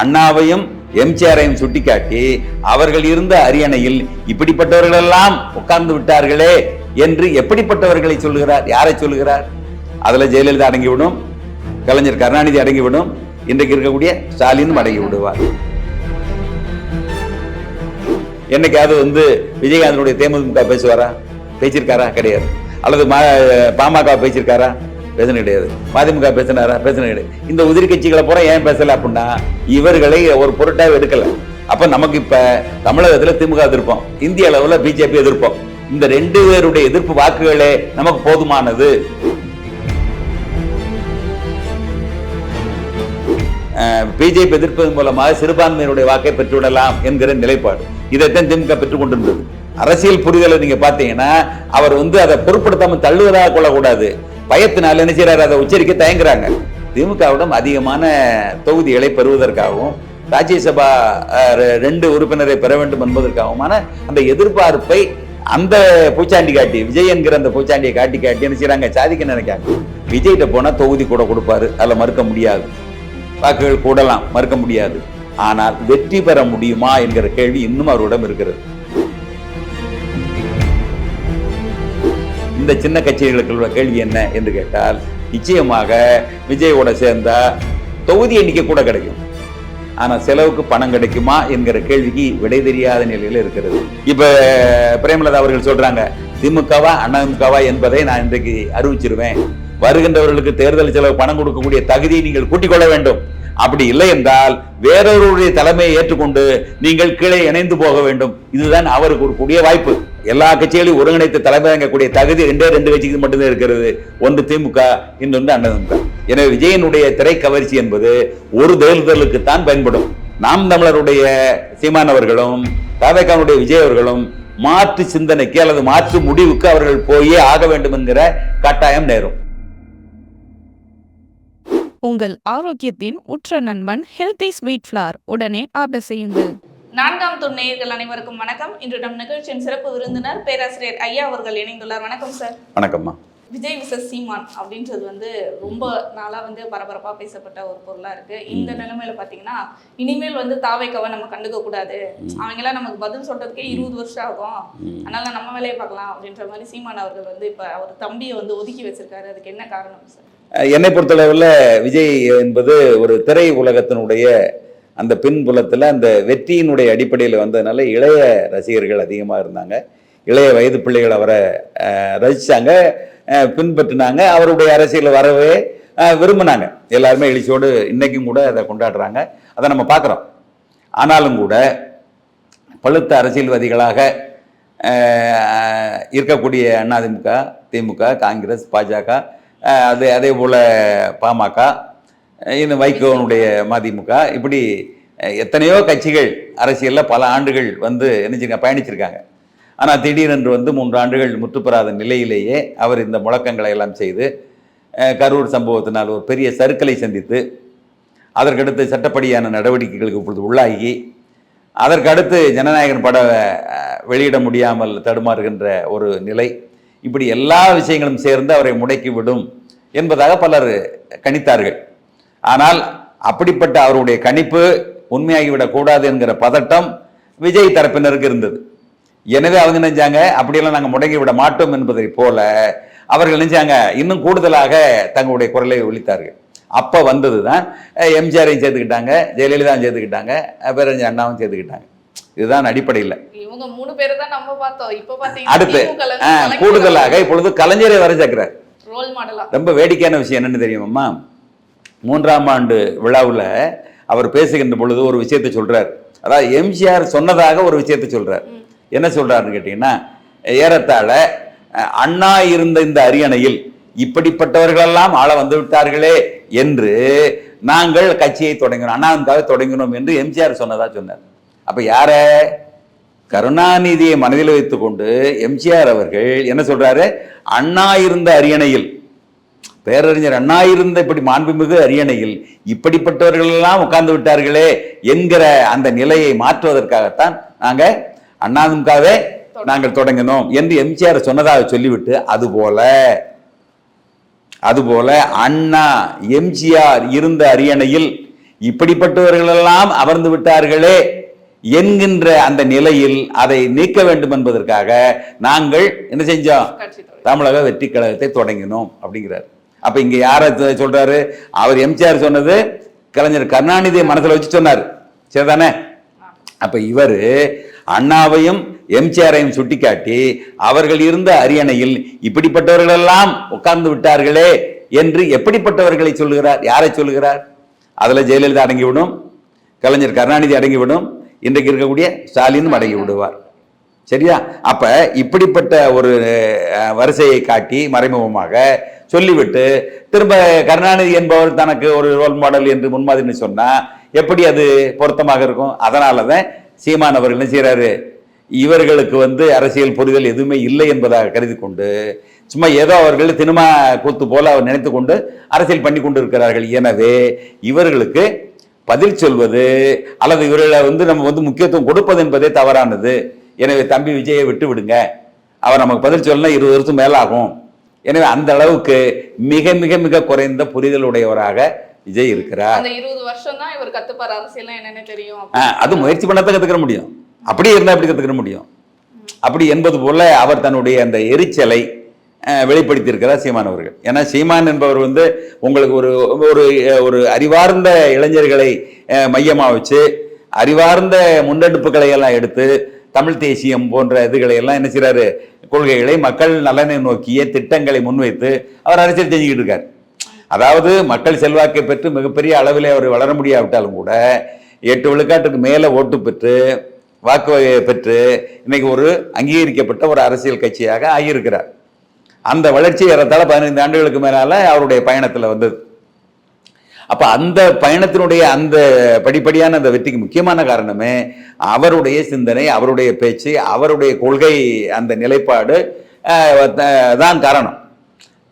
அண்ணாவையும் எம்ஜிஆரையும் சுட்டிக்காட்டி அவர்கள் இருந்த அரியணையில் இப்படிப்பட்டவர்கள் எல்லாம் உட்கார்ந்து விட்டார்களே என்று எப்படிப்பட்டவர்களை சொல்லுகிறார்? யாரை சொல்லுகிறார்? அதுல ஜெயலலிதா அடங்கிவிடும் கலைஞர் கருணாநிதி அடங்கிவிடும் இன்றைக்கு இருக்கக்கூடிய ஸ்டாலினும் அடங்கி விடுவார் என்னைக்காவது வந்து விஜயகாந்தனுடைய தேமுதிக பேசுவாரா? பேசியிருக்காரா? கிடையாது. அல்லது பாமக பேசியிருக்காரா? பேசணும் கிடையாது. மதிமுக பேசினாரா? பேசணும் கிடையாது. இந்த உதிரி கட்சிகளை பூரா ஏன் பேசல அப்படின்னா இவர்களை ஒரு பொருட்டாக எடுக்கல. அப்ப நமக்கு இப்ப தமிழகத்துல திமுக எதிர்ப்போம். இந்திய அளவுல பிஜேபி எதிர்ப்போம். இந்த ரெண்டு பேருடைய எதிர்ப்பு வாக்குகளே நமக்கு போதுமானது. பிஜேபி எதிர்ப்பதன் மூலமாக சிறுபான்மையினுடைய வாக்கை பெற்றுவிடலாம் என்கிற நிலைப்பாடு. இதைத்தான் திமுக பெற்றுக் கொண்டிருந்தது. அரசியல் புரிதலை நீங்க பாத்தீங்கன்னா அவர் வந்து அதை பொருட்படுத்தாம தள்ளுவதாக கொள்ளக்கூடாது. பயத்தினால என்ன செய்யறாரு அதை உச்சரிக்க தயங்குறாங்க. திமுகவிடம் அதிகமான தொகுதிகளை பெறுவதற்காகவும் ராஜ்யசபா அஹ், ரெ- ரெண்டு உறுப்பினரை பெற வேண்டும் என்பதற்காகவுமான அந்த எதிர்பார்ப்பை அந்த பூச்சாண்டி காட்டி விஜய் என்கிற அந்த பூச்சாண்டியை காட்டி காட்டி என்ன செய்யறாங்க சாதிக்க நினைக்காங்க. விஜய்கிட்ட போனா தொகுதி கூட கொடுப்பாரு. அதில் மறுக்க முடியாது. வாக்குகள் கூடலாம். மறுக்க முடியாது. ஆனால் வெற்றி பெற முடியுமா என்கிற கேள்வி இன்னும் அவரிடம் இருக்கிறது. இந்த சின்ன கட்சிகளுக்கு உள்ள கேள்வி என்ன என்று கேட்டால் நிச்சயமாக விஜயோட சேர்ந்தா தொகுதி எண்ணிக்கை கூட கிடைக்கும். ஆனா செலவுக்கு பணம் கிடைக்குமா என்கிற கேள்விக்கு விடை தெரியாத நிலையில இருக்கிறது. இப்ப பிரேமலதா அவர்கள் சொல்றாங்க திமுகவா அண்ணாமுகவா என்பதை நான் இன்றைக்கு அறிவிச்சிருவேன். வருகின்றவர்களுக்கு தேர்தல் செலவு பணம் கொடுக்கக்கூடிய தகுதியை நீங்கள் கூட்டிக் கொள்ள வேண்டும். அப்படி இல்லை என்றால் வேறொருடைய தலைமையை ஏற்றுக்கொண்டு நீங்கள் கீழே இணைந்து போக வேண்டும். இதுதான் அவருக்கு ஒரு கூடிய வாய்ப்பு. எல்லா கட்சிகளையும் ஒருங்கிணைத்து தலைமை தாங்கக்கூடிய தகுதி ரெண்டே ரெண்டு கட்சிக்கு மட்டும்தான் இருக்கிறது. ஒன்று திமுக இன்னொன்று அண்ணதிமுக. எனவே விஜயனுடைய திரை கவர்ச்சி என்பது ஒரு தேர்தலுக்கு தான் பயன்படும். நாம் தமிழருடைய சீமானவர்களும் தாவேக்கானுடைய விஜய் அவர்களும் மாற்று சிந்தனைக்கு அல்லது மாற்று முடிவுக்கு அவர்கள் போயே ஆக வேண்டும் என்கிற கட்டாயம் நேரும். உங்கள் ஆரோக்கியத்தின் உற்ற நண்பன் ஹெல்தி ஸ்வீட் ஃப்ளார் உடனே ஆர்டர் செய்யுங்கள். நான்காம் துண் நேயர்கள் அனைவருக்கும் வணக்கம். இன்று நம் நிகழ்ச்சியின் சிறப்பு விருந்தினர் பேராசிரியர் ஐயா அவர்கள் இணைந்துள்ளார். வணக்கம் சார் வணக்கம்மா. விஜய் விசஸ் சீமான் அப்படின்றது வந்து ரொம்ப நாளா வந்து பரபரப்பா பேசப்பட்ட ஒரு பொருளா இருக்கு. இந்த நிலைமையில பாத்தீங்கன்னா இனிமேல் வந்து தாவைக்கவை நம்ம கண்டுக்க கூடாது. அவங்க எல்லாம் நமக்கு பதில் சொல்றதுக்கே இருபது வருஷம் ஆகும். அதனால நம்ம வேலையை பார்க்கலாம் அப்படின்ற மாதிரி சீமான் அவர்கள் வந்து இப்ப அவர் தம்பியை வந்து ஒதுக்கி வச்சிருக்காரு. அதுக்கு என்ன காரணம் சார் என்னை பொறுத்தளவில் விஜய் என்பது ஒரு திரை உலகத்தினுடைய அந்த பின்புலத்தில் அந்த வெற்றியினுடைய அடிப்படையில் வந்ததுனால இளைய ரசிகர்கள் அதிகமாக இருந்தாங்க. இளைய வயது பிள்ளைகள் அவரை ரசித்தாங்க பின்பற்றினாங்க. அவருடைய அரசியல் வரவே விரும்பினாங்க. எல்லாருமே எழுச்சியோடு இன்றைக்கும் கூட அதை கொண்டாடுறாங்க. அதை நம்ம பார்க்குறோம். ஆனாலும் கூட பழுத்த அரசியல்வாதிகளாக இருக்கக்கூடிய அதிமுக திமுக காங்கிரஸ் பாஜக அது அதே போல் பாமக இன்னும் வைகோனுடைய மதிமுக இப்படி எத்தனையோ கட்சிகள் அரசியலில் பல ஆண்டுகள் வந்து என்ன பயணிச்சிருக்காங்க. ஆனால் திடீரென்று வந்து மூன்று ஆண்டுகள் முற்றுப்பெறாத நிலையிலேயே அவர் இந்த முழக்கங்களை எல்லாம் செய்து கரூர் சம்பவத்தினால் ஒரு பெரிய சருக்களை சந்தித்து அதற்கடுத்து சட்டப்படியான நடவடிக்கைகளுக்கு இப்பொழுது உள்ளாகி அதற்கடுத்து ஜனநாயகன் பட வெளியிட முடியாமல் தடுமாறுகின்ற ஒரு நிலை இப்படி எல்லா விஷயங்களும் சேர்ந்து அவரை முடக்கிவிடும் என்பதாக பலர் கணித்தார்கள். ஆனால் அப்படிப்பட்ட அவருடைய கணிப்பு உண்மையாகிவிடக் கூடாது என்கிற பதட்டம் விஜய் தரப்பினருக்கு இருந்தது. எனவே அவங்க நினைச்சாங்க அப்படியெல்லாம் நாங்கள் முடங்கி விட மாட்டோம் என்பதை போல அவர்கள் நினைச்சாங்க இன்னும் கூடுதலாக தங்களுடைய குரலை ஒழித்தார்கள் அப்போ வந்தது தான் எம்ஜிஆரையும் சேர்த்துக்கிட்டாங்க ஜெயலலிதாவும் சேர்த்துக்கிட்டாங்க பேரறிஞர் அண்ணாவும் சேர்த்துக்கிட்டாங்க. இதுதான் அடிப்படையில் இவங்க மூணு பேரை தான் நம்ம பார்த்தோம். இப்ப அடுத்து அஹ், கூடுதலாக இப்பொழுது கலைஞரை வர சேர்க்கிறார். ரொம்ப வேடிக்கையான விஷயம் என்னன்னு தெரியுமாம்மா? மூன்றாம் ஆண்டு விழாவில் அவர் பேசுகின்ற பொழுது ஒரு விஷயத்தை சொல்கிறார் அதாவது எம்ஜிஆர் சொன்னதாக ஒரு விஷயத்தை சொல்கிறார் என்ன சொல்கிறாருன்னு கேட்டிங்கன்னா ஏறத்தாழ அண்ணா இருந்த இந்த அரியணையில் இப்படிப்பட்டவர்களெல்லாம் ஆள வந்து விட்டார்களே என்று நாங்கள் கட்சியை தொடங்கினோம் அண்ணாவுக்காக தொடங்கினோம் என்று எம்ஜிஆர் சொன்னதாக சொன்னார். அப்போ யார? கருணாநிதியை மனதில் வைத்துக்கொண்டு எம்ஜிஆர் அவர்கள் என்ன சொல்றாரு? அண்ணா இருந்த அரியணையில் பேரறிஞர் அண்ணா இருந்த இப்படி மாண்புமிகு அரியணையில் இப்படிப்பட்டவர்கள் எல்லாம் உட்கார்ந்து விட்டார்களே என்கிற அந்த நிலையை மாற்றுவதற்காகத்தான் நாங்க அண்ணாதிமுகவே நாங்கள் தொடங்கினோம் என்று எம்ஜிஆர் சொன்னதாக சொல்லிவிட்டு அதுபோல அதுபோல அண்ணா எம்ஜிஆர் இருந்த அரியணையில் இப்படிப்பட்டவர்களெல்லாம் அமர்ந்து விட்டார்களே என்கின்ற அந்த நிலையில் அதை நீக்க வேண்டும் என்பதற்காக நாங்கள் என்ன செஞ்சோம்? தமிழக வெற்றி கழகத்தை தொடங்கினோம் அப்படிங்கிறார். அப்போ இங்கே யாரை சொல்கிறாரு அவர் எம்ஜிஆர் சொன்னது கலைஞர் கருணாநிதியை மனசில் வச்சு சொன்னார். சரிதானே? அப்போ இவர் அண்ணாவையும் எம்ஜிஆரையும் சுட்டிக்காட்டி அவர்கள் இருந்த அரியணையில் இப்படிப்பட்டவர்களெல்லாம் உட்கார்ந்து விட்டார்களே என்று எப்படிப்பட்டவர்களை சொல்லுகிறார்? யாரை சொல்லுகிறார்? அதில் ஜெயலலிதா அடங்கிவிடும் கலைஞர் கருணாநிதி அடங்கிவிடும் இன்றைக்கு இருக்கக்கூடிய ஸ்டாலினும் அடங்கி விடுவார். சரியா? அப்போ இப்படிப்பட்ட ஒரு வரிசையை காட்டி மறைமுகமாக சொல்லிவிட்டு திரும்ப கருணாநிதி என்பவர் தனக்கு ஒரு ரோல் மாடல் என்று முன்மாதிரின்னு சொன்னா எப்படி அது பொருத்தமாக இருக்கும்? அதனால தான் சீமான் அவர்கள் என்ன செய்றாரு? இவர்களுக்கு வந்து அரசியல் புரிதல் எதுவுமே இல்லை என்பதாக கருதி கொண்டு சும்மா ஏதோ அவர்கள் சினிமா கூத்து போல அவர் நினைத்து கொண்டு அரசியல் பண்ணி கொண்டு இருக்கிறார்கள். எனவே இவர்களுக்கு பதில் சொல்வது அல்லது இவர்களை வந்து நம்ம வந்து முக்கியத்துவம் கொடுப்பது என்பதே தவறானது. எனவே தம்பி விஜயை விட்டு விடுங்க. அவர் நமக்கு பதில் சொல்லணும் இருபது வருஷம் மேலாகும். எனவே அந்த அளவுக்கு மிக மிக மிக குறைந்த புரிதலுடையவராக விஜய் இருக்கிறார். அந்த இருபது வருஷம் தான் இவர் கத்துப்பாரு. அரசியல் என்னன்னு தெரியும் அது முயற்சி பண்ணத்தான் கத்துக்கிற முடியும். அப்படியே இருந்தா எப்படி கத்துக்கிற முடியும்? அப்படி என்பது போல அவர் தன்னுடைய அந்த எரிச்சலை அஹ், வெளிப்படுத்தியிருக்கிறார் சீமான் அவர்கள். ஏன்னா சீமான் என்பவர் வந்து உங்களுக்கு ஒரு ஒரு ஒரு அறிவார்ந்த இளைஞர்களை அஹ், மையமா வச்சு அறிவார்ந்த முன்னெடுப்புகளை எல்லாம் எடுத்து தமிழ் தேசியம் போன்ற இதுகளை எல்லாம் என்ன செய்கிறாரு கொள்கைகளை மக்கள் நலனை நோக்கிய திட்டங்களை முன்வைத்து அவர் அரசியல் செஞ்சுக்கிட்டு இருக்கார். அதாவது மக்கள் செல்வாக்கை பெற்று மிகப்பெரிய அளவில் அவர் வளர முடியாவிட்டாலும் கூட எட்டு விழுக்காட்டுக்கு மேலே ஓட்டு பெற்று வாக்கு வகையை பெற்று இன்னைக்கு ஒரு அங்கீகரிக்கப்பட்ட ஒரு அரசியல் கட்சியாக ஆகியிருக்கிறார். அந்த வளர்ச்சி ஏறத்தாழ பதினைந்து ஆண்டுகளுக்கு மேலால அவருடைய பயணத்தில் வந்தது. அப்ப அந்த பயணத்தினுடைய அந்த படிப்படியான அந்த வெற்றிக்கு முக்கியமான காரணமே அவருடைய சிந்தனை அவருடைய பேச்சு அவருடைய கொள்கை அந்த நிலைப்பாடு த- தான் காரணம்.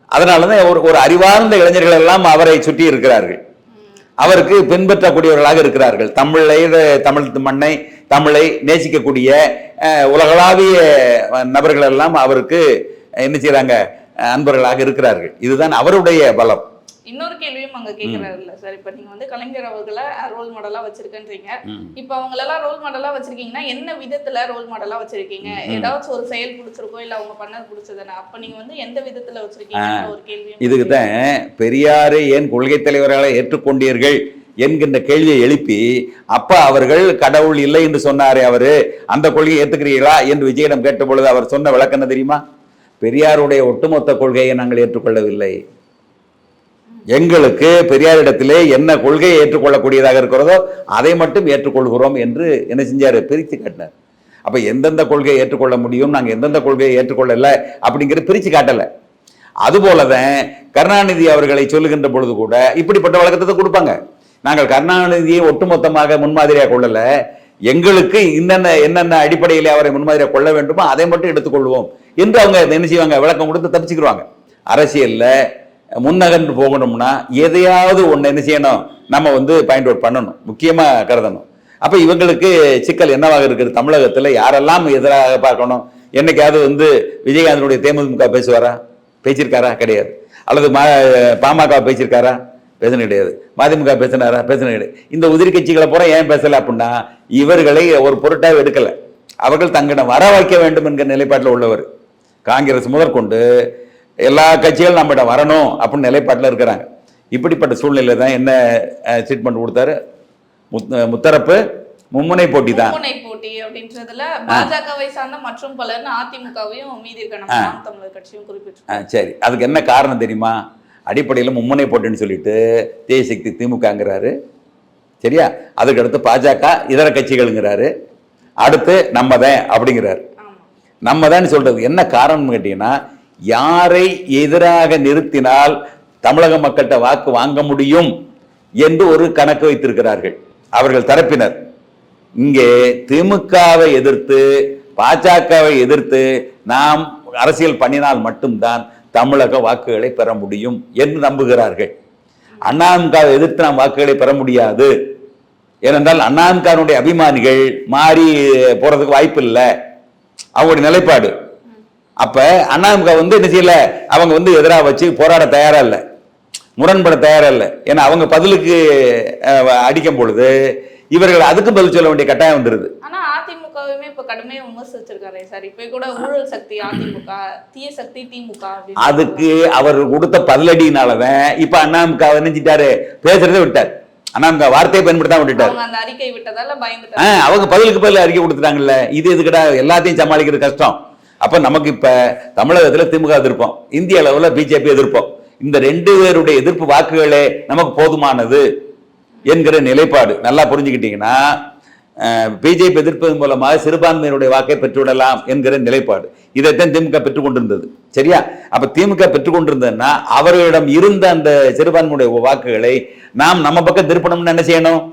அதனால தான் ஒரு ஒரு அறிவார்ந்த இளைஞர்கள் எல்லாம் அவரை சுற்றி இருக்கிறார்கள். அவருக்கு பின்பற்றக்கூடியவர்களாக இருக்கிறார்கள். தமிழை தமிழ் மண்ணை தமிழை நேசிக்கக்கூடிய உலகளாவிய நபர்கள் எல்லாம் அவருக்கு என்ன செய்கிறாங்க அன்பர்களாக இருக்கிறார்கள். இதுதான் அவருடைய பலம். இன்னொரு கேள்வியும் அங்க கேக்குறாருல்ல சார். இப்ப நீங்க வந்து கலைஞர் அவர்களை ரோல் மாடலா வச்சிருக்கேன்றீங்க. இப்ப அவங்களெல்லாம் ரோல் மாடலா வச்சிருக்கீங்கன்னா என்ன விதத்துல ரோல் மாடலா வச்சிருக்கீங்க? ஏதாச்சும் ஒரு செயல் பிடிச்சிருக்கோ இல்ல அவங்க பண்ணது பிடிச்சதுன்னா அப்ப நீங்க வந்து எந்த விதத்துல வச்சிருக்கீங்கன்ற ஒரு கேள்வி இதுக்கு தான் பெரியாரை ஏன் கொள்கை தலைவராக ஏற்றுக்கொண்டீர்கள் என்கின்ற கேள்வியை எழுப்பி அப்ப அவர்கள் கடவுள் இல்லை என்று சொன்னாரே அவரு அந்த கொள்கையை ஏத்துக்கிறீர்களா என்று விஜயிடம் கேட்ட பொழுது அவர் சொன்ன விளக்கம் தெரியுமா? பெரியாருடைய ஒட்டுமொத்த கொள்கையை நாங்கள் ஏற்றுக்கொள்ளவில்லை. எங்களுக்கு பெரியாரிடத்திலே என்ன கொள்கையை ஏற்றுக்கொள்ளக்கூடியதாக இருக்கிறதோ அதை மட்டும் ஏற்றுக்கொள்கிறோம் என்று என்ன செஞ்சார்? பிரித்து காட்டினார். அப்போ எந்தெந்த கொள்கையை ஏற்றுக்கொள்ள முடியும்? நாங்கள் எந்தெந்த கொள்கையை ஏற்றுக்கொள்ளலை? அப்படிங்கிற பிரித்து காட்டலை. அதுபோல அதுபோலதான் கருணாநிதி அவர்களை சொல்லுகின்ற பொழுது கூட இப்படிப்பட்ட வழக்கத்தை கொடுப்பாங்க. நாங்கள் கருணாநிதியை ஒட்டுமொத்தமாக முன்மாதிரியாக கொள்ளலை. எங்களுக்கு என்னென்ன என்னென்ன அடிப்படையில் அவரை முன்மாதிரியாக கொள்ள வேண்டுமோ அதை மட்டும் எடுத்துக்கொள்வோம். என்று அவங்க என்ன செய்வாங்க? விளக்கம் கொடுத்து தப்பிச்சுக்கிடுவாங்க அரசியலில் முன்னகன்று போகணும்னா எதையாவது ஒன்று என்ன செய்யணும்? நம்ம வந்து பாயிண்ட் அவுட் பண்ணணும். முக்கியமாக கருதணும். அப்போ இவங்களுக்கு சிக்கல் என்னவாக இருக்குது? தமிழகத்தில் யாரெல்லாம் எதிராக பார்க்கணும்? என்னைக்காவது வந்து விஜயகாந்தனுடைய தேமுதிமுக பேசுவாரா? பேசியிருக்காரா? கிடையாது. அல்லது மா பாமக பேசியிருக்காரா? பேசின கிடையாது. மதிமுக பேசினாரா? பேசின கிடையாது. இந்த உதிரி கட்சிகளை பூரா ஏன் பேசலை அப்படின்னா இவர்களை ஒரு பொருட்டாக எடுக்கலை. அவர்கள் தங்களிடம் வர வைக்க வேண்டும் என்கிற நிலைப்பாட்டில் உள்ளவர். காங்கிரஸ் முதற்கொண்டு எல்லா கட்சிகளும் நம்மகிட்ட வரணும் அப்படின்னு நிலைப்பாட்டில் இருக்கிறாங்க. இப்படிப்பட்ட சூழ்நிலை தான் என்ன ட்ரீட்மெண்ட் கொடுத்தாரு? முத்- முத்தரப்பு மும்முனை போட்டி தான். போட்டி அப்படின்றதுல பாஜகவை சார்ந்த மற்றும் பலர்னு அதிமுகவையும் மீதி இருக்க நம்ம நாம் தமிழர் கட்சியும் குறிப்பிட்டு ஆ, சரி. அதுக்கு என்ன காரணம் தெரியுமா? அடிப்படையில் மும்முனை போட்டின்னு சொல்லிட்டு தேசக்தி திமுகங்கிறாரு. சரியா? அதுக்கு அடுத்து பாஜக இதர கட்சிகள்ங்கிறாரு. அடுத்து நம்ம தான் அப்படிங்கிறாரு. நம்ம தான் சொல்றது. என்ன காரணம்னு கேட்டீங்கன்னா யாரை எதிராக நிறுத்தினால் தமிழக மக்கள்கிட்ட வாக்கு வாங்க முடியும் என்று ஒரு கணக்கு வைத்திருக்கிறார்கள். அவர்கள் தரப்பினர். இங்கே திமுகவை எதிர்த்து பாஜகவை எதிர்த்து நாம் அரசியல் பண்ணினால் மட்டும்தான் தமிழக வாக்குகளை பெற முடியும் என்று நம்புகிறார்கள். அண்ணாமுகாவை எதிர்த்து நாம் வாக்குகளை பெற முடியாது. ஏனென்றால் அண்ணாதிமுகனுடைய அபிமானிகள் மாறி போறதுக்கு வாய்ப்பு இல்லை அவங்களுடைய நிலைப்பாடு. அப்ப அண்ணாதிமுக வந்து என்ன செய்யல? அவங்க வந்து எதிராக வச்சு போராட தயாரா இல்லை. முரண்பட தயாரில்லை ஏன்னா அவங்க பதிலுக்கு அடிக்கும் பொழுது இவர்கள் அதுக்கு பதில் சொல்ல வேண்டிய கட்டாயம் வந்துருது. ஆனா அதிமுகவுமே இப்ப கடுமையா விமர்சிச்சிருக்காரு சார். இப்ப கூட ஊழல் சக்தி அதிமுக தீய சக்தி திமுக அதுக்கு அவர் கொடுத்த பதிலடினாலதான் இப்ப அண்ணாமுக நினைச்சிட்டாரு பேசுறதை விட்டார். அண்ணாமுக வார்த்தையை பயன்படுத்தாம விட்டுட்டார். அந்த அறிக்கை விட்டதால பயந்துட்டாங்க. அவங்க பதிலுக்கு பதில் அறிக்கை கொடுத்துட்டாங்கல்ல. இது எதுக்குடா? எல்லாத்தையும் சமாளிக்கிறது கஷ்டம். அப்ப நமக்கு இப்ப தமிழகத்துல திமுக எதிர்ப்போம். இந்திய அளவுல பிஜேபி எதிர்ப்போம். இந்த ரெண்டு பேருடைய எதிர்ப்பு வாக்குகளே நமக்கு போதுமானது என்கிற நிலைப்பாடு. நல்லா புரிஞ்சுக்கிட்டீங்கன்னா பிஜேபி எதிர்ப்பதன் மூலமாக சிறுபான்மையினுடைய வாக்கை பெற்றுவிடலாம் என்கிற நிலைப்பாடு. இதைத்தான் திமுக பெற்றுக் கொண்டிருந்தது சரியா? அப்ப திமுக பெற்றுக் கொண்டிருந்ததுன்னா அவர்களிடம் இருந்த அந்த சிறுபான்மையுடைய வாக்குகளை நாம் நம்ம பக்கம் திருப்பணும்னு என்ன செய்யணும்?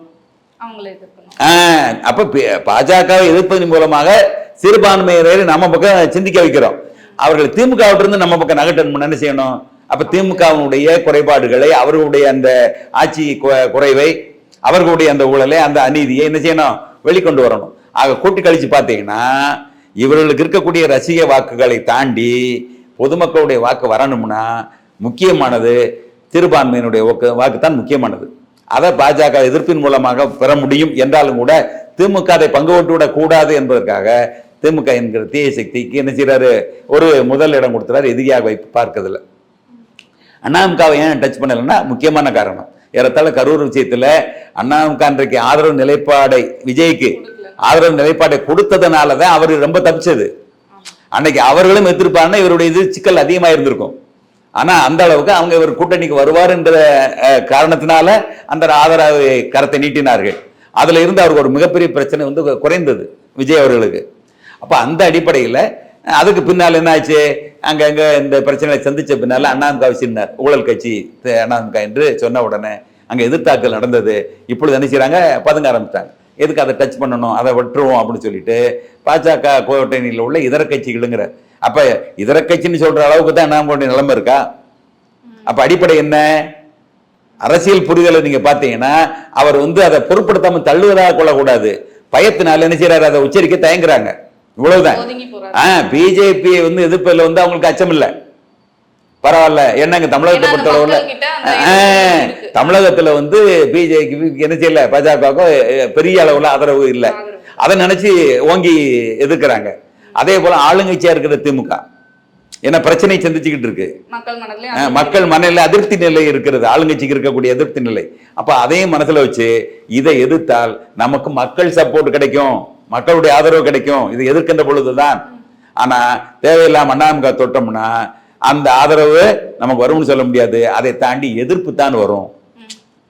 அப்ப பி- பாஜகவை எதிர்ப்பதன் மூலமாக சிறுபான்மையினரை நம்ம பக்கம் சிந்திக்க வைக்கிறோம். அவர்கள் திமுக நம்ம பக்கம் நகட்டணும் என்ன செய்யணும்? அப்ப திமுகவினுடைய குறைபாடுகளை அவர்களுடைய அந்த ஆட்சி குறைவை அவர்களுடைய அந்த ஊழலை அந்த அநீதியை என்ன செய்யணும்? வெளிக்கொண்டு வரணும். ஆக கூட்டி கழிச்சு பார்த்தீங்கன்னா இவர்களுக்கு இருக்கக்கூடிய ரசிக வாக்குகளை தாண்டி பொதுமக்களுடைய வாக்கு வரணும்னா முக்கியமானது சிறுபான்மையினுடைய வாக்கு வாக்கு தான் முக்கியமானது. அதை பாஜக எதிர்ப்பின் மூலமாக பெற முடியும் என்றாலும் கூட திமுக அதை பங்கு போட்டு கூடாது என்பதற்காக திமுக என்கிற தீய சக்திக்கு என்ன செய்கிறாரு ஒரு முதல் இடம் கொடுத்துறாரு. எதிரியாக வைப்பு பார்க்கறதுல அண்ணாமுகாவை ஏன் டச் பண்ணலைன்னா முக்கியமான காரணம். ஏறத்தாழ கரூர் விஷயத்தில் அண்ணாமுக அன்றைக்கு ஆதரவு நிலைப்பாடை விஜய்க்கு ஆதரவு நிலைப்பாடை கொடுத்ததுனால தான் அவர் ரொம்ப தப்பிச்சது. அன்னைக்கு அவர்களும் எதிர்ப்பாருன்னா இவருடைய இது சிக்கல் அதிகமாக இருந்திருக்கும். ஆனால் அந்த அளவுக்கு அவங்க இவர் கூட்டணிக்கு வருவார் என்ற காரணத்தினால அந்த ஆதரவு கரத்தை நீட்டினார்கள். அதில் இருந்து அவருக்கு ஒரு மிகப்பெரிய பிரச்சனை வந்து குறைந்தது விஜய் அவர்களுக்கு. அப்போ அந்த அடிப்படையில் அதுக்கு பின்னால் என்ன ஆச்சு அங்கங்க இந்த பிரச்சனைகளை சந்திச்ச பின்னால் அண்ணாமுகா சின்னர் ஊழல் கட்சி அண்ணாமுகா என்று சொன்ன உடனே அங்கே எதிர்த்தாக்கல் நடந்தது. இப்பொழுது என்ன செய்கிறாங்க பதுங்க ஆரம்பிச்சிட்டாங்க. எதுக்கு அதை டச் பண்ணணும்? அதை விட்டுருவோம் அப்படின்னு சொல்லிட்டு பாஜக கோட்டணியில் உள்ள இதர கட்சிகளுங்கிற அப்போ இதர கட்சின்னு சொல்கிற அளவுக்கு தான் அண்ணாமலை நிலைமை இருக்கா? அப்போ அடிப்படை என்ன? அரசியல் புரிதலை நீங்கள் பார்த்தீங்கன்னா அவர் வந்து அதை பொருட்படுத்தாமல் தள்ளுவதாக கொள்ளக்கூடாது. பயத்தினால் என்ன செய்கிறார் அதை உச்சரிக்க தயங்குறாங்க. இவ்வளவுதான். பிஜேபி வந்து எதிர்ப்பில் வந்து அவங்களுக்கு அச்சம் இல்ல பரவாயில்ல என்னங்க தமிழகத்தை அந்த பொறுத்தளவுல. தமிழகத்துல வந்து பிஜேபி என்ன செய்யல? பாஜகவுக்கும் பெரிய அளவுல ஆதரவு இல்ல. அதை நினைச்சு ஓங்கி எதிர்க்கிறாங்க. அதே போல ஆளுங்கட்சியா இருக்கிற திமுக. ஏன்னா பிரச்சனை சந்திச்சுக்கிட்டு இருக்கு. மக்கள் மனநிலை அதிருப்தி நிலை இருக்கிறது. ஆளுங்கட்சிக்கு இருக்கக்கூடிய அதிருப்தி நிலை. அப்ப அதையும் மனசுல வச்சு இதை எதிர்த்தால் நமக்கு மக்கள் சப்போர்ட் கிடைக்கும். மக்களுடைய ஆதரவு கிடைக்கும். இது எதிர்க்கின்ற பொழுதுதான். ஆனா தேவையில்லாம அண்ணாமுக தொட்டோம்னா அந்த ஆதரவு நமக்கு வரும்னு சொல்ல முடியாது. அதை தாண்டி எதிர்ப்பு தான் வரும்.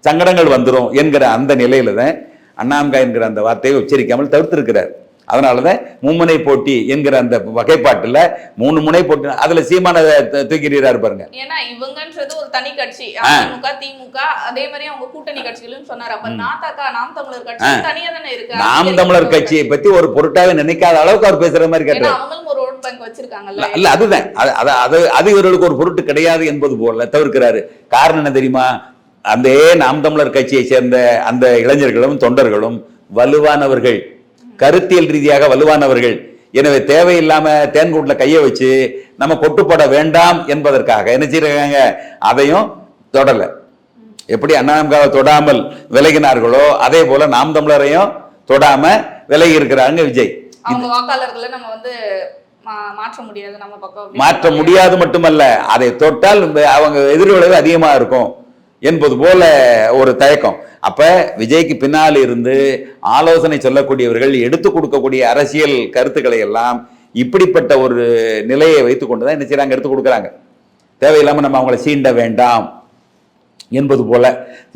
சங்கடங்கள் வந்துடும் என்கிற அந்த நிலையில தான் அண்ணாமுக என்கிற அந்த வார்த்தையை உச்சரிக்காமல் தவிர்த்திருக்கிறார். அதனாலதான் மும்முனை போட்டி என்கிற அந்த வகைப்பாட்டுல மூணு முனை போட்டி அதுல சீமான தூக்கிறீராரு பாருங்க. ஏன்னா இவங்கன்றது ஒரு தனி கட்சி. அதிமுக திமுக அதே மாதிரி அவங்க கூட்டணி கட்சிகளும் சொன்னாரு. அப்ப நாத்தாக்கா நாம் தமிழர் கட்சி தனியா தானே இருக்கு? நாம் தமிழர் கட்சியை பத்தி ஒரு பொருட்டாவே நினைக்காத அளவுக்கு அவர் பேசுற மாதிரி கேட்டார். அவங்களும் ஒரு ஓட் பேங்க் வச்சிருக்காங்கல்ல. இல்ல அதுதான். அது அது அது அது இவர்களுக்கு ஒரு பொருட்டு கிடையாது என்பது போல தவிர்க்கிறாரு. காரணம் என்ன தெரியுமா? அந்த நாம் தமிழர் கட்சியை சேர்ந்த அந்த இளைஞர்களும் தொண்டர்களும் வலுவானவர்கள். கருத்தியல் ரீதியாக வலுவானவர்கள். எனவே தேவையில்லாம தேன்கூட்ல கையை வச்சு நம்ம கொட்டுப்பட வேண்டாம் என்பதற்காக என்ன செய்யறாங்க அதையும் தொடல. எப்படி அண்ணாமகாவை தொடாமல் விலகினார்களோ அதே போல நாம் தமிழரையும் தொடாம விலகி இருக்கிறாங்க விஜய். வாக்காளர்களை நம்ம வந்து மாற்ற முடியாது நம்ம பக்கம் அப்படின்னு. மாற்ற சொல்றாங்க. முடியாது மட்டுமல்ல அதை தொட்டால் இந்த அவங்க எதிர்விளைவு அதிகமா இருக்கும் என்பது போல ஒரு தயக்கம். அப்ப விஜய்க்கு பின்னால் இருந்து ஆலோசனை சொல்லக்கூடியவர்கள் எடுத்து கொடுக்கக்கூடிய அரசியல் கருத்துக்களை எல்லாம் இப்படிப்பட்ட ஒரு நிலையை வைத்துக்கொண்டு தான் என்ன செய்றாங்க எடுத்து கொடுக்குறாங்க. தேவையில்லாம நம்ம அவங்கள சீண்ட வேண்டாம் என்பது போல.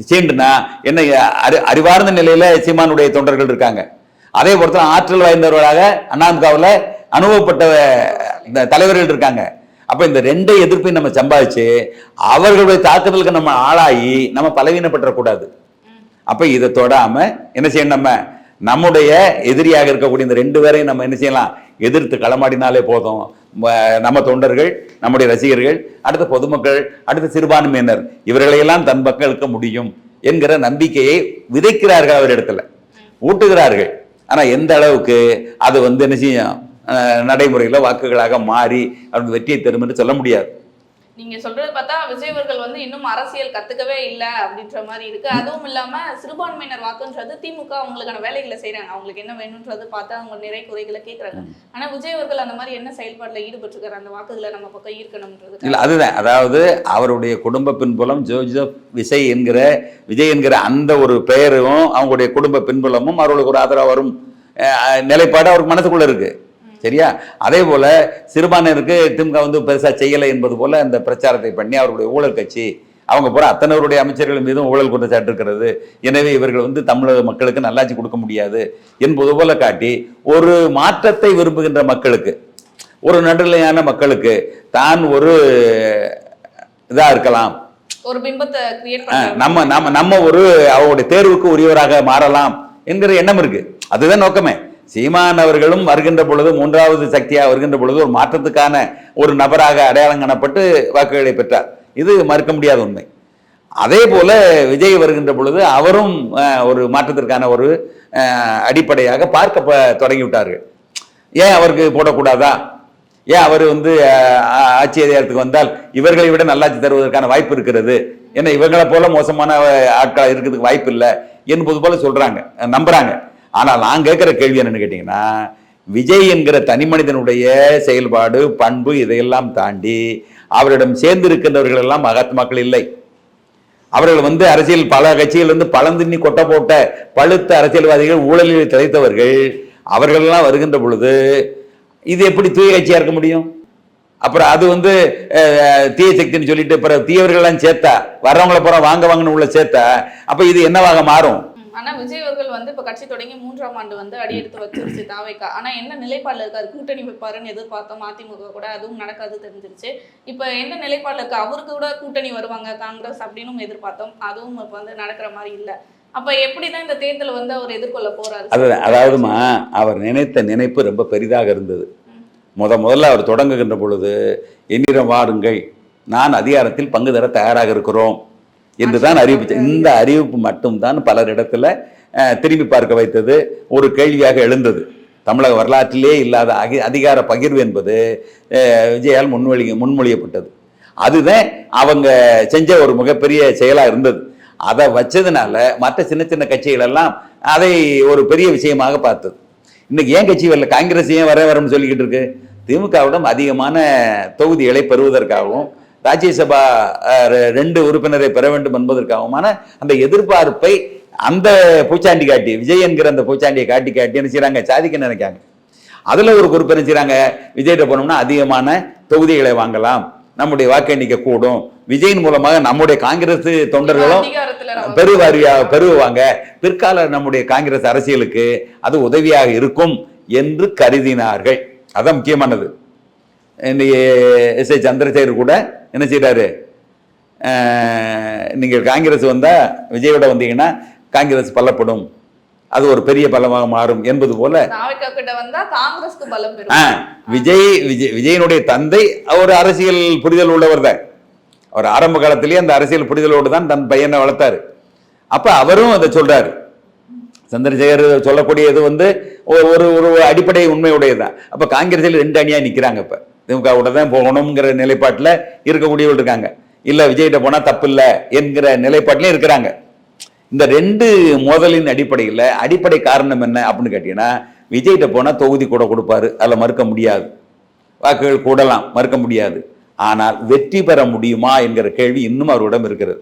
சீண்டுனா என்ன அறி அறிவார்ந்த நிலையில சீமானுடைய தொண்டர்கள் இருக்காங்க. அதே பொறுத்த ஆற்றல் வாய்ந்தவர்களாக அண்ணாமுகாவில் அனுபவப்பட்ட இந்த தலைவர்கள் இருக்காங்க. அப்ப இந்த ரெண்டை எதிர்ப்பையும் நம்ம சம்பாதிச்சு அவர்களுடைய தாக்குதலுக்கு நம்ம ஆளாகி நம்ம பலவீனப்பட்டுறக்கூடாது. அப்போ இதை தொடாமல் என்ன செய்யணும் நம்ம? நம்முடைய எதிரியாக இருக்கக்கூடிய இந்த ரெண்டு பேரையும் நம்ம என்ன செய்யலாம்? எதிர்த்து களமாடினாலே போதும். நம்ம தொண்டர்கள் நம்முடைய ரசிகர்கள் அடுத்த பொதுமக்கள் அடுத்த சிறுபான்மையினர் இவர்களையெல்லாம் தன் பக்கம் முடியும் என்கிற நம்பிக்கையை விதைக்கிறார்கள் அவரிடத்துல ஊட்டுகிறார்கள். ஆனால் எந்த அளவுக்கு அது வந்து என்ன செய்யும்? நடைமுறையில் வாக்குகளாக மாறி அவருக்கு வெற்றியை தரும் என்று சொல்ல முடியாது. நீங்க சொல்றது பார்த்தா விஜய் அவர்கள் வந்து இன்னும் அரசியல் கத்துக்கவே இல்ல அப்படின்ற மாதிரி இருக்கு. அதுவும் இல்லாம சிறுபான்மையினர் வாக்குன்றது திமுக அவங்களுக்கான வேலைகளை செய்றாங்க. அவங்களுக்கு என்ன வேணும்ன்றது பார்த்தா அவங்க நிறை குறைகளை கேக்குறாங்க. ஆனா விஜய் அவர்கள் அந்த மாதிரி என்ன செயல்பாடுல ஈடுபட்டிருக்காரு? அந்த வாக்குகளை நம்ம பக்கம் ஈர்க்கணும்ன்றது இல்லை அதுதான். அதாவது அவருடைய குடும்ப பின்புலம் ஜோஜப் விஜய் என்கிற விஜய் என்கிற அந்த ஒரு பெயரும் அவங்களுடைய குடும்ப பின்புலமும் அவர்களுக்கு ஒரு ஆதரவு வரும். நிலைப்பாடு அவருக்கு மனசுக்குள்ள இருக்கு. சரியா? அதே போல சிறுபான்மையினருக்கு திமுக வந்து பெருசா செய்யலை என்பது போல அந்த பிரச்சாரத்தை பண்ணி அவருடைய ஊழல் கட்சி அவங்க பூரா அத்தனைவருடைய அமைச்சர்கள் மீதும் ஊழல் குற்றச்சாட்டு இருக்கிறது எனவே இவர்கள் வந்து தமிழக மக்களுக்கு நல்லாட்சி கொடுக்க முடியாது என்பது போல காட்டி ஒரு மாற்றத்தை விரும்புகின்ற மக்களுக்கு ஒரு நடுநிலையான மக்களுக்கு தான் ஒரு இதா இருக்கலாம். ஒரு பிம்பத்தை நம்ம நம்ம நம்ம ஒரு அவருடைய தேர்வுக்கு உரியவராக மாறலாம் என்கிற எண்ணம் இருக்கு. அதுதான் நோக்கமே. சீமான் அவர்களும் வருகின்ற பொழுது மூன்றாவது சக்தியாக வருகின்ற பொழுது ஒரு மாற்றத்துக்கான ஒரு நபராக அடையாளம் காணப்பட்டு வாக்குகளை பெற்றார். இது மறுக்க முடியாத உண்மை. அதே போல விஜய் வருகின்ற பொழுது அவரும் ஒரு மாற்றத்திற்கான ஒரு அடிப்படையாக பார்க்க ப- தொடங்கி ஏன் அவருக்கு போடக்கூடாதா? ஏன் அவர் வந்து ஆ- ஆட்சி அதிகாரத்துக்கு வந்தால் இவர்களை விட நல்லாட்சி தருவதற்கான வாய்ப்பு இருக்கிறது? ஏன்னா இவங்களை போல மோசமான ஆட்கள் இருக்கிறதுக்கு வாய்ப்பு இல்லை என்பது போல சொல்றாங்க நம்புறாங்க. ஆனால் நான் கேட்குற கேள்வி என்னன்னு கேட்டிங்கன்னா விஜய் என்கிற தனி மனிதனுடைய செயல்பாடு பண்பு இதையெல்லாம் தாண்டி அவரிடம் சேர்ந்து இருக்கின்றவர்கள் எல்லாம் மகாத்மாக்கள் இல்லை. அவர்கள் வந்து அரசியல் பல கட்சியிலிருந்து பழந்தின்னி கொட்ட போட்ட பழுத்த அரசியல்வாதிகள் ஊழலில் திளைத்தவர்கள் அவர்களெல்லாம் வருகின்ற பொழுது இது எப்படி தூய கட்சியாக இருக்க முடியும்? அப்புறம் அது வந்து தீய சக்தின்னு சொல்லிட்டு அப்புறம் தீயவர்கள்லாம் சேர்த்தா வர்றவங்கள போகிற வாங்க வாங்கன்னு உள்ள சேர்த்தா அப்போ இது என்னவாக மாறும்? ஆனால் ஆனா விஜய் அவர்கள் வந்து இப்ப கட்சி தொடங்கி மூன்றாம் ஆண்டு வந்து அடியெடுத்து வச்சிருச்சு தாவைக்கா ஆனா என்ன நிலைப்பாடுல இருக்காரு? கூட்டணி வைப்பாருன்னு எதிர்பார்த்தோம் அதிமுக கூட. அதுவும் நடக்காது தெரிஞ்சிருச்சு. இப்ப என்ன நிலைப்பாடுல இருக்கு? அவருக்கு கூட கூட்டணி வருவாங்க காங்கிரஸ் அப்படின்னு எதிர்பார்த்தோம். அதுவும் இப்ப வந்து நடக்கிற மாதிரி இல்ல. அப்ப எப்படிதான் இந்த தேர்தலை வந்து அவர் எதிர்கொள்ள போறாரு? அது அதாவதுமா அவர் நினைத்த நினைப்பு ரொம்ப பெரிதாக இருந்தது. முத முதல்ல அவர் தொடங்குகின்ற பொழுது என்னிடம் வாருங்கள். நான் அதிகாரத்தில் பங்கு தர தயாராக இருக்கிறோம். என்று தான் அறிவிப்பு இந்த அறிவிப்பு மட்டும்தான் பலரிடத்துல திரும்பி பார்க்க வைத்தது. ஒரு கேள்வியாக எழுந்தது. தமிழக வரலாற்றிலே இல்லாத அகி அதிகார பகிர்வு என்பது விஜயால் முன்மொழி முன்மொழியப்பட்டது. அதுதான் அவங்க செஞ்ச ஒரு மிகப்பெரிய செயலா இருந்தது. அதை வச்சதுனால மற்ற சின்ன சின்ன கட்சிகள் எல்லாம் அதை ஒரு பெரிய விஷயமாக பார்த்தது. இன்னைக்கு ஏன் கட்சி வரல? காங்கிரஸ் ஏன் வர வரணும்னு சொல்லிக்கிட்டு இருக்கு? திமுகவிடம் அதிகமான தொகுதிகளை பெறுவதற்காகவும் ராஜ்யசபா ரெண்டு உறுப்பினரை பெற வேண்டும் என்பதற்காகவுமான அந்த எதிர்பார்ப்பை அந்த பூச்சாண்டி காட்டி விஜய் என்கிற அந்த பூச்சாண்டியை காட்டி காட்டி என்ன செய்றாங்க? சாதிக்க நினைக்காங்க அதுல ஒரு குறிப்பு என்ன செய்றாங்க? விஜய்கிட்ட போனோம்னா அதிகமான தொகுதிகளை வாங்கலாம். நம்முடைய வாக்கு எண்ணிக்கை கூடும். விஜயின் மூலமாக நம்முடைய காங்கிரஸ் தொண்டர்களும் பெருவாரியா பெருவாங்க. பிற்கால நம்முடைய காங்கிரஸ் அரசியலுக்கு அது உதவியாக இருக்கும் என்று கருதினார்கள். அதான் முக்கியமானது. இன்னைக்கு எஸ் ஐ சந்திரசேகர் கூட என்ன செய்றாரு? அஹ், நீங்கள் காங்கிரஸ் வந்தா விஜயோட வந்தீங்கன்னா காங்கிரஸ் பலப்படும். அது ஒரு பெரிய பலமாக மாறும் என்பது போல. விஜய் விஜய் விஜயனுடைய தந்தை ஒரு அரசியல் புரிதல் உள்ளவர் தான். அவர் ஆரம்ப காலத்திலேயே அந்த அரசியல் புரிதலோடு தான் தன் பையனை வளர்த்தாரு. அப்ப அவரும் அதை சொல்றாரு. சந்திரசேகர் சொல்லக்கூடியது வந்து ஒரு ஒரு ஒரு அடிப்படை உண்மையுடையதுதான். அப்ப காங்கிரஸில் ரெண்டு அணியா நிக்கிறாங்க இப்ப. திமுக தான் போகணுங்கிற நிலைப்பாட்டுல இருக்கக்கூடியவர்கள் இருக்காங்க. இல்ல விஜய்கிட்ட போனா தப்பு இல்ல என்கிற நிலைப்பாட்டிலையும் இருக்கிறாங்க. இந்த ரெண்டு மோதலின் அடிப்படையில் அடிப்படை காரணம் என்ன அப்படின்னு கேட்டீங்கன்னா விஜய்கிட்ட போனா தொகுதி கூட கொடுப்பாரு. அதில் மறுக்க முடியாது. வாக்குகள் கூடலாம் மறுக்க முடியாது. ஆனால் வெற்றி பெற முடியுமா என்கிற கேள்வி இன்னும் அவரிடம் இருக்கிறது.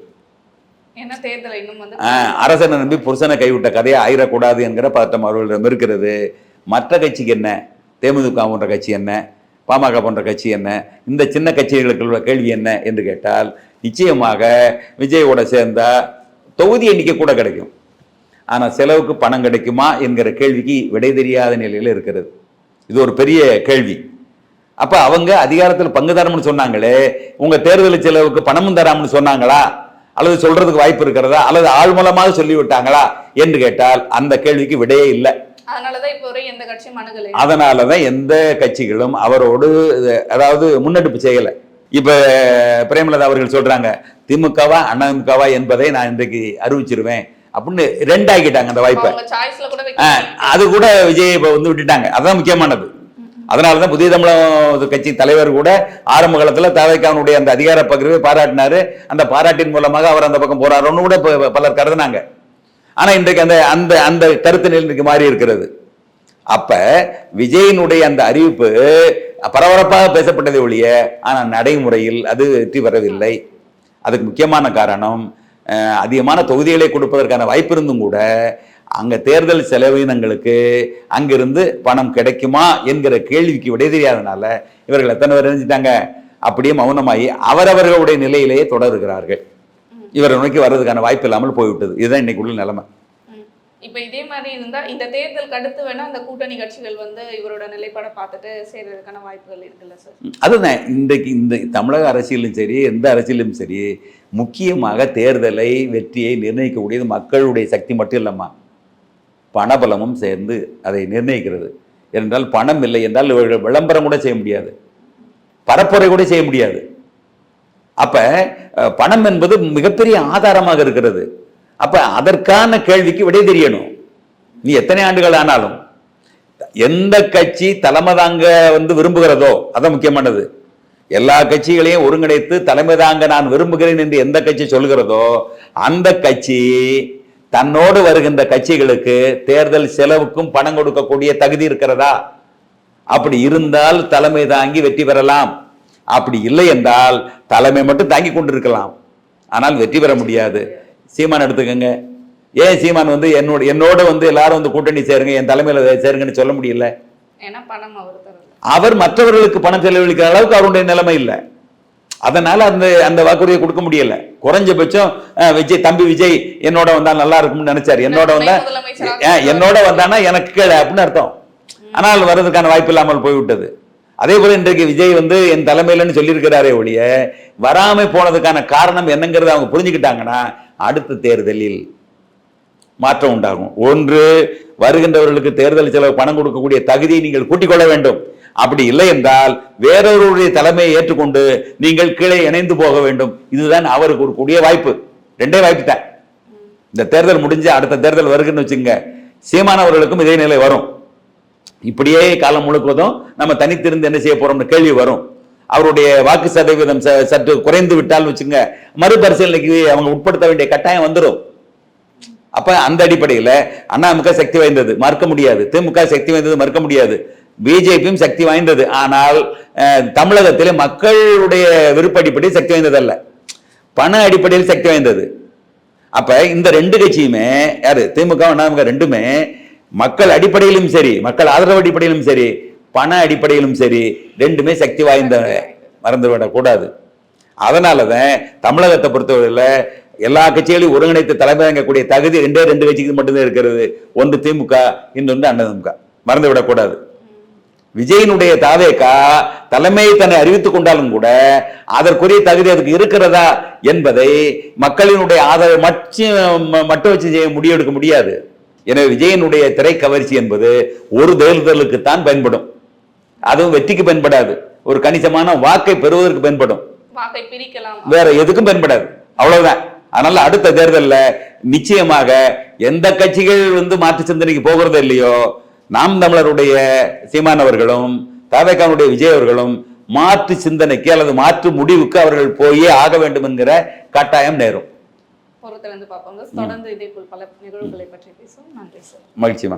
அரசனை நம்பி புருஷனை கைவிட்ட கதையை ஆயிடக்கூடாது என்கிற பதட்டம் அவர்களிடம் இருக்கிறது. மற்ற கட்சிக்கு என்ன? தேமுதிக போன்ற கட்சி என்ன? பாமக போன்ற கட்சி என்ன? இந்த சின்ன கட்சிகளுக்கு உள்ள கேள்வி என்ன என்று கேட்டால் நிச்சயமாக விஜயோட சேர்ந்தால் தொகுதி எண்ணிக்கை கூட கிடைக்கும். ஆனால் செலவுக்கு பணம் கிடைக்குமா என்கிற கேள்விக்கு விடை தெரியாத நிலையில் இருக்கிறது. இது ஒரு பெரிய கேள்வி. அப்போ அவங்க அதிகாரத்தில் பங்கு தரம்னு சொன்னாங்களே உங்கள் தேர்தல் செலவுக்கு பணமும் தராமன்னு சொன்னாங்களா? அல்லது சொல்றதுக்கு வாய்ப்பு இருக்கிறதா? அல்லது ஆள் மூலமாக சொல்லி விட்டாங்களா என்று கேட்டால் அந்த கேள்விக்கு விடையே இல்லை. அதனாலதான் எந்த அதனாலதான் கட்சிகளும் அவரோடு அதாவது முன்னெடுப்பு செய்யல. இப்ப பிரேமலதா அவர்கள் சொல்றாங்க திமுகவா அதிமுகவா என்பதை நான் இன்றைக்கு அறிவிச்சிருவேன் அப்படின்னு ரெண்டாக்கிட்டாங்க அந்த வாய்ப்பை. அது கூட விஜய் இப்ப வந்து விட்டுட்டாங்க. அதான் முக்கியமானது. அதனால தான் புதிய தமிழக கட்சி தலைவர் கூட ஆரம்ப காலத்துல தவைக்கானுடைய அந்த அதிகார பகிர்வை பாராட்டினாரு. அந்த பாராட்டின் மூலமாக அவர் அந்த பக்கம் போறாருன்னு கூட பலர் கருதுனாங்க. ஆனால் இன்றைக்கு அந்த அந்த அந்த கருத்து நிலை இன்றைக்கு மாறி இருக்கிறது. அப்ப விஜயினுடைய அந்த அறிவிப்பு பரபரப்பாக பேசப்பட்டதை ஒழிய ஆனால் நடைமுறையில் அது வெற்றி பெறவில்லை. அதுக்கு முக்கியமான காரணம் அதிகமான தொகுதிகளை கொடுப்பதற்கான வாய்ப்பு இருந்தும் கூட அங்கே தேர்தல் செலவினங்களுக்கு அங்கிருந்து பணம் கிடைக்குமா என்கிற கேள்விக்கு விடை தெரியாதனால இவர்கள் எத்தனை பேர் நினைச்சிட்டாங்க அப்படியே மௌனமாகி அவரவர்களுடைய நிலையிலேயே தொடருகிறார்கள். இவரை நோக்கி வர்றதுக்கான வாய்ப்பு இல்லாமல் போய்விட்டது. இதுதான் இன்னைக்கு உள்ள நிலைமை. இப்ப இதே மாதிரி இருந்தா இந்த தேர்தலுக்கு அடுத்து வேணா அந்த கூட்டணி கட்சிகள் வந்து இவரோட நிலைப்பாடை பார்த்துட்டு சேர்றதுக்கான வாய்ப்புகள் இருக்குல்ல சார்? அதுதான். இன்றைக்கு இந்த தமிழக அரசியலும் சரி எந்த அரசியலும் சரி முக்கியமாக தேர்தலை வெற்றியை நிர்ணயிக்கக்கூடியது மக்களுடைய சக்தி மட்டும் இல்லைம்மா. பணபலமும் சேர்ந்து அதை நிர்ணயிக்கிறது. என்றால் பணம் இல்லை என்றால் இவர்கள் விளம்பரம் கூட செய்ய முடியாது. பரப்புரை கூட செய்ய முடியாது. அப்போ பணம் என்பது மிகப்பெரிய ஆதாரமாக இருக்கிறது. அப்போ அதற்கான கேள்விக்கு விடை தெரியணும். நீ எத்தனை ஆண்டுகள் ஆனாலும். எந்த கட்சி தலைமை தாங்க வந்து விரும்புகிறதோ அதான் முக்கியமானது. எல்லா கட்சிகளையும் ஒருங்கிணைத்து தலைமை தாங்க நான் விரும்புகிறேன் என்று எந்த கட்சி சொல்கிறதோ அந்த கட்சி தன்னோடு வருகின்ற கட்சிகளுக்கு தேர்தல் செலவுக்கும் பணம் கொடுக்கக்கூடிய தகுதி இருக்கிறதா? அப்படி இருந்தால் தலைமை தாங்கி வெற்றி பெறலாம். அப்படி இல்லை என்றால் தலைமை மட்டும் தாங்கி கொண்டிருக்கலாம். ஆனால் வெற்றி பெற முடியாது. சீமான் எடுத்துக்கங்க. ஏன் சீமான் வந்து என்னோட என்னோட வந்து எல்லாரும் வந்து கூட்டணி சேருங்க என் தலைமையில சேருங்கன்னு சொல்ல முடியல? அவர் மற்றவர்களுக்கு பணம் செலவழிக்கிற அளவுக்கு அவருடைய நிலைமை இல்லை. அதனால அந்த அந்த வாக்குறுதியை கொடுக்க முடியல. குறைஞ்சபட்சம் விஜய் தம்பி விஜய் என்னோட வந்தா நல்லா இருக்கும்னு நினைச்சாரு. என்னோட வந்தா என்னோட வந்தானா எனக்கு அப்படின்னு அர்த்தம். ஆனால் வர்றதுக்கான வாய்ப்பு இல்லாமல் போய்விட்டது. அதே போல இன்றைக்கு விஜய் வந்து என் தலைமையிலன்னு சொல்லியிருக்கிறாரே ஒழிய வராமல் போனதுக்கான காரணம் என்னங்கிறத அவங்க புரிஞ்சுக்கிட்டாங்கன்னா அடுத்த தேர்தலில் மாற்றம் உண்டாகும். ஒன்று வருகின்றவர்களுக்கு தேர்தல் செலவு பணம் கொடுக்கக்கூடிய தகுதியை நீங்கள் கூட்டிக் கொள்ள வேண்டும். அப்படி இல்லை என்றால் வேறொருடைய தலைமையை ஏற்றுக்கொண்டு நீங்கள் கீழே இணைந்து போக வேண்டும். இதுதான் அவருக்கு ஒரு கூடிய வாய்ப்பு. ரெண்டே வாய்ப்பு தான். இந்த தேர்தல் முடிஞ்சு அடுத்த தேர்தல் வருகுன்னு வச்சுங்க சீமானவர்களுக்கும் இதே நிலை வரும். இப்படியே காலம் முழுவதும் நம்ம தனித்திருந்து என்ன செய்ய போறோம்னு கேள்வி வரும். அவருடைய வாக்கு சதவீதம் ச- சற்று குறைந்து விட்டால் வச்சுங்க மறுபரிசீலனைக்கு அவங்க உட்படுத்த வேண்டிய கட்டாயம் வந்துடும் அப்ப அந்த அடிப்படையில் அண்ணாமுக சக்தி வாய்ந்தது மறுக்க முடியாது. திமுக சக்தி வாய்ந்தது மறுக்க முடியாது. பிஜேபியும் சக்தி வாய்ந்தது. ஆனால் தமிழகத்தில் மக்களுடைய விருப்ப அடிப்படையில் சக்தி வாய்ந்ததல்ல. பண அடிப்படையில் சக்தி வாய்ந்தது. அப்ப இந்த ரெண்டு கட்சியுமே யாரு திமுக அண்ணாமுக ரெண்டுமே மக்கள் அடிப்படையிலும் சரி மக்கள் ஆதரவு அடிப்படையிலும் சரி பண அடிப்படையிலும் சரி ரெண்டுமே சக்தி வாய்ந்த மறந்துவிடக்கூடாது. அதனால தான் தமிழகத்தை பொறுத்தவரையில் எல்லா கட்சிகளையும் ஒருங்கிணைத்து தலைமை தாங்கக்கூடிய தகுதி ரெண்டே ரெண்டு கட்சிக்கு மட்டும்தான் இருக்கிறது. ஒன்று திமுக இன்னொன்று அண்ணதிமுக. மறந்துவிடக்கூடாது. விஜயனுடைய தாவேக்கா தலைமையை தன்னை அறிவித்துக் கொண்டாலும் கூட அதற்குரிய தகுதி அதுக்கு இருக்கிறதா என்பதை மக்களினுடைய ஆதரவை மட்டும் மட்டும் வச்சு செய்ய முடிவெடுக்க முடியாது. எனவே விஜயனுடைய திரை கவர்ச்சி என்பது ஒரு தேர்தலுக்குத்தான் பயன்படும். அதுவும் வெற்றிக்கு பயன்படாது. ஒரு கணிசமான வாக்கை பெறுவதற்கு பயன்படும். வாக்கை பிரிக்கலாம். வேற எதுக்கும் பயன்படாது. அவ்வளவுதான். அதனால அடுத்த தேர்தல்ல நிச்சயமாக எந்த கட்சிகள் வந்து மாற்று சிந்தனைக்கு போகிறது இல்லையோ நாம் தமிழருடைய சீமானவர்களும் தாவேக்கானுடைய விஜய் அவர்களும் மாற்று சிந்தனைக்கு அல்லது மாற்று முடிவுக்கு அவர்கள் போயே ஆக வேண்டும் என்கிற கட்டாயம் நேரும். பொறுத்திருந்து பார்ப்பாங்க தொடர்ந்து இதே போல் பல நிகழ்வுகளை பற்றி பேசுவோம். நன்றி சார். மகிழ்ச்சிமா